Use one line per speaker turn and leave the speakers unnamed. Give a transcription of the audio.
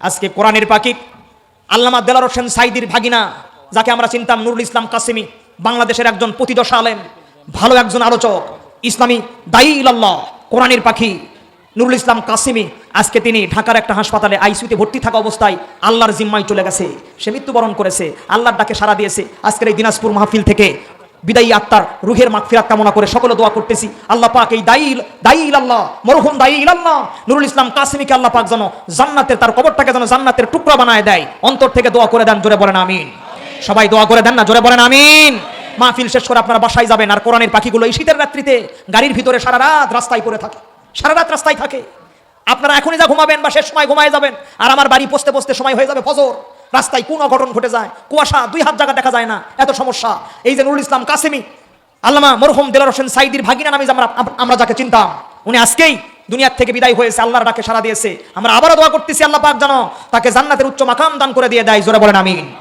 আজকে কোরআনের পাখি আল্লামা দেলার হোসেন সাইদির ভাগিনা, যাকে আমরা চিনতাম নুরুল ইসলাম কাসিমি, বাংলাদেশের একজন প্রতিদশা আলেম, ভালো একজন আলোচক, ইসলামী দায়ী ইলাল্লাহ, কোরআনের পাখি নুরুল ইসলাম কাসিমি, আজকে তিনি ঢাকার একটা হাসপাতালে আইসিউতে ভর্তি থাকা অবস্থায় আল্লাহর জিম্মায় চলে গেছে। সে মৃত্যুবরণ করেছে, আল্লাহর ডাকে সাড়া দিয়েছে। আজকের এই দিনাজপুর মাহফিল থেকে বিদায়ী আত্মার রুহের মাগফিরাত কামনা করে সকলে দোয়া করতেছি। আল্লাহ পাক এই দায়ী দায়ী ইলাল্লাহ, মরহুম দায়ী ইলাল্লাহ, নুরুল ইসলাম কাসিমিকে আল্লাহ পাক যেন জান্নাতের, তার কবরটাকে যেন জান্নাতের টুকরা বানায় দেয়। অন্তর থেকে দোয়া করে দেন, জোরে বলেন আমিন। সবাই দোয়া করে দেন না, জোরে বলেন আমিন। মাহফিল শেষ করে আপনারা বাসায় যাবেন আর কোরআনের পাখিগুলো এই শীতের রাত্রিতে গাড়ির ভিতরে সারা রাত রাস্তায় পড়ে থাকে। সারা রাত রাস্তায় থাকে। আপনারা এখনই যা ঘুমাবেন বা শেষ সময় ঘুমায় যাবেন, আর আমার বাড়ি পৌঁছতে পৌঁছতে সময় হয়ে যাবে ফজর। রাস্তায় কোন অঘটন ঘটে যায়, কুয়াশা, দুই হাত জায়গা দেখা যায় না, এত সমস্যা। এই যে নুরুল ইসলাম কাসেমি, আল্লামা মরহুম দেলার হোসেন সাইদির ভাগিনা নামে আমরা আমরা যাকে চিনতাম, উনি আজকেই দুনিয়ার থেকে বিদায় হয়েছে, আল্লাহর ডাকে সারা দিয়েছে। আমরা আবারও দোয়া করতেছি, আল্লাহ পাক জানো তাকে জান্নাতের উচ্চ মাকাম দান করে দিয়ে দেয়, জোরে বলেন আমিন।